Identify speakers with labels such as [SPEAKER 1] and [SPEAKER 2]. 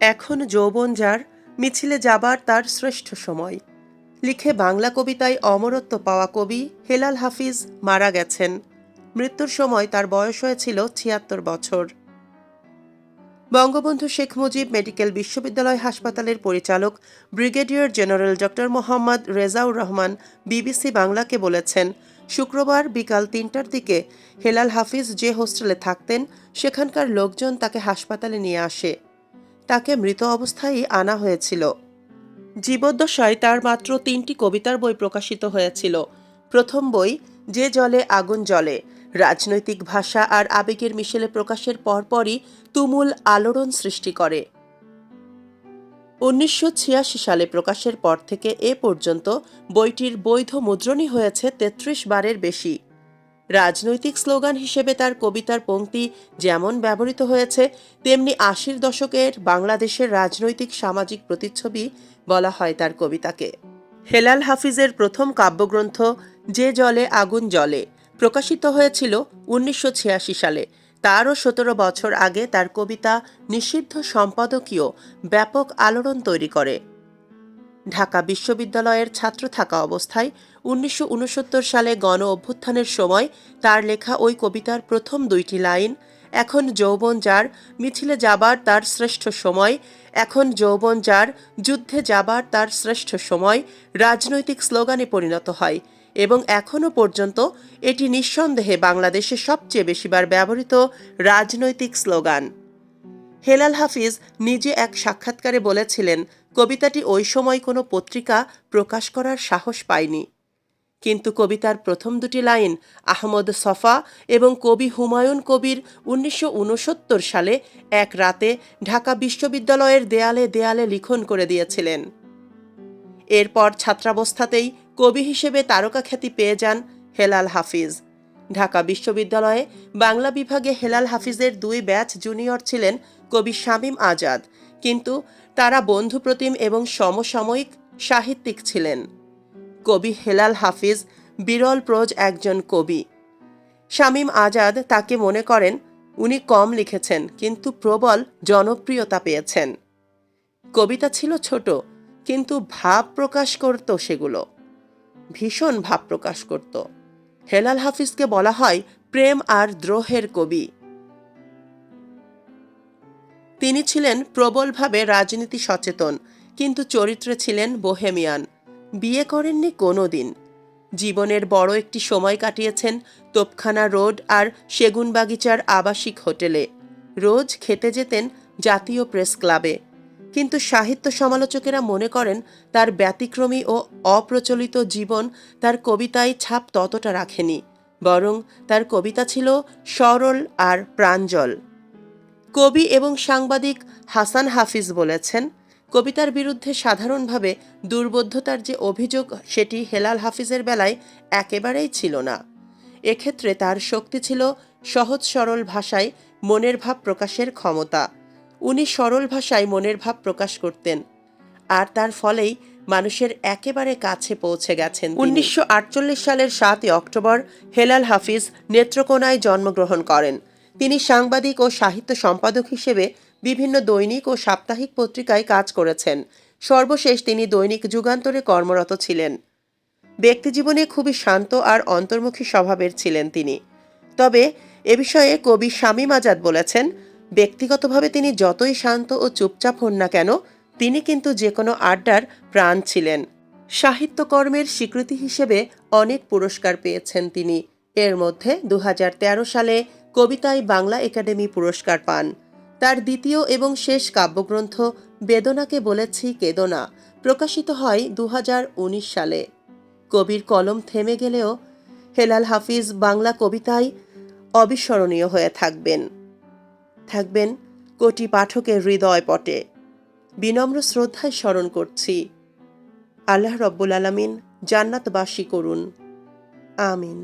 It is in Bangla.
[SPEAKER 1] এখন যৌবন যার, মিছিলে যাবার তার শ্রেষ্ঠ সময়। লিখে বাংলা কবিতায় অমরত্ব পাওয়া কবি হেলাল হাফিজ মারা গেছেন। মৃত্যুর সময় তার বয়স হয়েছিল ছিয়াত্তর বছর। বঙ্গবন্ধু শেখ মুজিব মেডিকেল বিশ্ববিদ্যালয় হাসপাতালের পরিচালক brigadier general doctor Mohammad Rezaur Rahman BBC বাংলাকে বলেছেন, শুক্রবার বিকাল তিনটার দিকে হেলাল হাফিজ যে হোস্টেলে থাকতেন, সেখানকার লোকজন তাকে হাসপাতালে নিয়ে আসে। তাকে মৃত অবস্থায় আনা হয়েছিল। জীবদ্দশায় তার মাত্র তিনটি কবিতার বই প্রকাশিত হয়েছিল। প্রথম বই, যে জলে আগুন জ্বলে রাজনৈতিক ভাষা আর আবেগের মিশেলে প্রকাশের পরপরই তুমুল আলোড়ন সৃষ্টি করে। উনিশশো ছিয়াশি সালে প্রকাশের পর থেকে এ পর্যন্ত বইটির বৈধ মুদ্রণই হয়েছে তেত্রিশ বারের বেশি। রাজনৈতিক স্লোগান হিসেবে তার কবিতার পংক্তি যেমন ব্যবহৃত হয়েছে, তেমনি আশির দশকের বাংলাদেশের রাজনৈতিক সামাজিক প্রতিচ্ছবি বলা হয় তার কবিতাকে। হেলাল হাফিজের প্রথম কাব্যগ্রন্থ, যে জলে আগুন জলে প্রকাশিত হয়েছিল উনিশশো ছিয়াশি সালে। তারও সতেরো বছর আগে তার কবিতা নিষিদ্ধ সম্পাদকীয় ব্যাপক আলোড়ন তৈরি করে। ঢাকা বিশ্ববিদ্যালয়ের ছাত্র থাকা অবস্থায় উনিশশো উনসত্তর সালে গণ অভ্যুত্থানের সময় তার লেখা ওই কবিতার প্রথম দুইটি লাইন, এখন যৌবন যার, মিছিলে যাবার তার শ্রেষ্ঠ সময়, এখন যৌবন যার, যুদ্ধে যাবার তার শ্রেষ্ঠ সময় রাজনৈতিক স্লোগানে পরিণত হয় এবং এখনও পর্যন্ত এটি নিঃসন্দেহে বাংলাদেশে সবচেয়ে বেশিবার ব্যবহৃত রাজনৈতিক স্লোগান। হেলাল হাফিজ নিজে এক সাক্ষাৎকারে বলেছিলেন, কবিতাটি ওই সময় কোনো পত্রিকা প্রকাশ করার সাহস পায়নি। কিন্তু কবিতার প্রথম দুটি লাইন, আহমদ সফা এবং কবি হুমায়ুন কবির উনিশশো উনসত্তর সালে এক রাতে ঢাকা বিশ্ববিদ্যালয়ের দেয়ালে দেয়ালে লিখন করে দিয়েছিলেন। এরপর ছাত্রাবস্থাতেই কবি হিসেবে তারকা খ্যাতি পেয়ে যান হেলাল হাফিজ। ঢাকা বিশ্ববিদ্যালয়ে বাংলা বিভাগে হেলাল হাফিজের দুই ব্যাচ জুনিয়র ছিলেন কবি শামীম আজাদ। কিন্তু তারা বন্ধুপ্রতিম এবং সমসাময়িক সাহিত্যিক ছিলেন। কবি হেলাল হাফিজ বিরল প্রোজ একজন কবি। শামীম আজাদ তাকে মনে করেন, উনি কম লিখেছেন, কিন্তু প্রবল জনপ্রিয়তা পেয়েছেন। কবিতা ছিল ছোট, কিন্তু ভাব প্রকাশ করত সেগুলো। ভীষণ ভাব প্রকাশ করত। হেলাল হাফিজকে বলা হয় প্রেম আর দ্রোহের কবি। তিনি ছিলেন প্রবলভাবে রাজনীতি সচেতন, কিন্তু চরিত্রে ছিলেন বোহেমিয়ান। বিয়ে করেননি কোনো দিন জীবনের বড় একটি সময় কাটিয়েছেন তোপখানা রোড আর সেগুনবাগিচার আবাসিক হোটেলে। রোজ খেতে যেতেন জাতীয় প্রেস ক্লাবে। কিন্তু সাহিত্য সমালোচকেরা মনে করেন তার ব্যতিক্রমী ও অপ্রচলিত জীবন তার কবিতায় ছাপ ততটা রাখেনি, বরং তার কবিতা ছিল সরল আর প্রাঞ্জল। কবি এবং সাংবাদিক হাসান হাফিজ বলেছেন, কবিতার বিরুদ্ধে সাধারণভাবে দুর্বোধ্যতার যে অভিযোগ সেটি হেলাল হাফিজের বেলায় একেবারেই ছিল না। এক্ষেত্রে তার শক্তি ছিল সহজ সরল ভাষায় মনের ভাব প্রকাশের ক্ষমতা। উনি সরল ভাষায় মনের ভাব প্রকাশ করতেন, আর তার ফলেই মানুষের একেবারে কাছে পৌঁছে গেছেন উনিশশো আটচল্লিশ সালের সাতই অক্টোবর হেলাল হাফিজ নেত্রকোনায় জন্মগ্রহণ করেন। তিনি সাংবাদিক ও সাহিত্য সম্পাদক হিসেবে বিভিন্ন দৈনিক ও সাপ্তাহিক পত্রিকায় কাজ করেছেন। সর্বশেষ তিনি দৈনিক যুগান্তরে কর্মরত ছিলেন। ব্যক্তিজীবনে খুবই শান্ত আর অন্তর্মুখী স্বভাবের ছিলেন তিনি। তবে এ বিষয়ে কবি শামীম আজাদ বলেছেন ব্যক্তিগতভাবে তিনি যতই শান্ত ও চুপচাপ হন না কেন, তিনি কিন্তু যে কোনো আড্ডার প্রাণ ছিলেন। সাহিত্যকর্মের স্বীকৃতি হিসেবে অনেক পুরস্কার পেয়েছেন তিনি। এর মধ্যে দু হাজার তেরো সালে কবিতায় বাংলা একাডেমি পুরস্কার পান। তার দ্বিতীয় এবং শেষ কাব্যগ্রন্থ বেদনাকে বলেছি কেদনা, প্রকাশিত হয় দু হাজার উনিশ সালে। কবির কলম থেমে গেলেও হেলাল হাফিজ বাংলা কবিতায় অবিস্মরণীয় হয়ে থাকবেন। থাকবেন কোটি পাঠকের হৃদয় পটে। বিনম্র শ্রদ্ধায় স্মরণ করছি। আল্লাহ রব্বুল আলমিন জান্নাতবাসী করুন। আমিন।